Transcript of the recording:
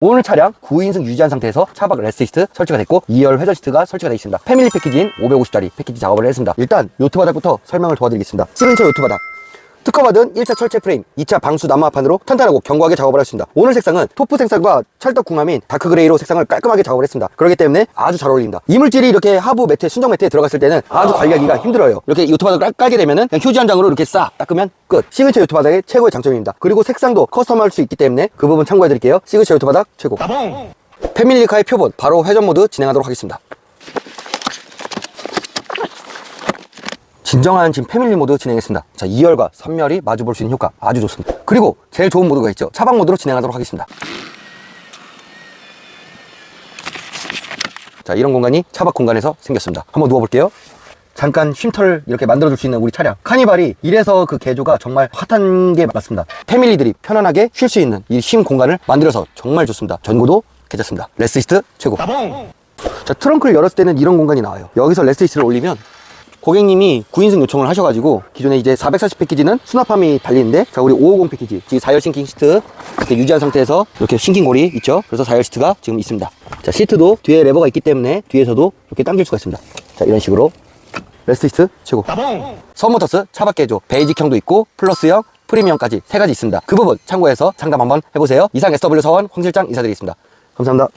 오늘 차량 9인승 유지한 상태에서 차박 레스 시트 설치가 됐고 2열 회전 시트가 설치가 되어 있습니다. 패밀리 패키지인 550짜리 패키지 작업을 했습니다. 일단 요트 바닥부터 설명을 도와드리겠습니다. 시그니처 요트 바닥. 특허받은 1차 철제 프레임, 2차 방수 나무합판으로 탄탄하고 견고하게 작업을 했습니다. 오늘 색상은 토프 색상과 찰떡 궁합인 다크 그레이로 색상을 깔끔하게 작업을 했습니다. 그렇기 때문에 아주 잘 어울립니다. 이물질이 이렇게 하부 매트, 순정 매트에 들어갔을 때는 아주 관리하기가 힘들어요. 이렇게 요트 바닥을 깔- 깔게 되면은 그냥 휴지 한 장으로 이렇게 싹 닦으면 끝. 시그니처 요트 바닥의 최고의 장점입니다. 그리고 색상도 커스텀할 수 있기 때문에 그 부분 참고해 드릴게요. 시그니처 요트 바닥 최고. 패밀리카의 표본, 바로 회전 모드 진행하도록 하겠습니다. 진정한 지금 패밀리 모드 진행했습니다. 자, 2열과 3열이 마주 볼 수 있는 효과 아주 좋습니다. 그리고 제일 좋은 모드가 있죠. 차박 모드로 진행하도록 하겠습니다. 자, 이런 공간이 차박 공간에서 생겼습니다. 한번 누워볼게요. 잠깐 쉼터를 이렇게 만들어줄 수 있는 우리 차량. 카니발이 이래서 그 개조가 정말 핫한 게 맞습니다. 패밀리들이 편안하게 쉴 수 있는 이 쉼 공간을 만들어서 정말 좋습니다. 전고도 괜찮습니다. 레스이스트 최고. 자, 트렁크를 열었을 때는 이런 공간이 나와요. 여기서 레스이스트를 올리면 고객님이 9인승 요청을 하셔가지고 기존에 이제 440 패키지는 수납함이 달리는데 자 우리 550 패키지 지금 4열 싱킹 시트 이렇게 유지한 상태에서 이렇게 싱킹 골이 있죠? 그래서 4열 시트가 지금 있습니다. 자 시트도 뒤에 레버가 있기 때문에 뒤에서도 이렇게 당길 수가 있습니다. 자 이런 식으로. 레스트 시트 최고. 선모터스 차박 개조 베이직형도 있고 플러스형 프리미엄까지 세 가지 있습니다. 그 부분 참고해서 상담 한번 해보세요. 이상 SW 서원 황 실장 인사드리겠습니다. 감사합니다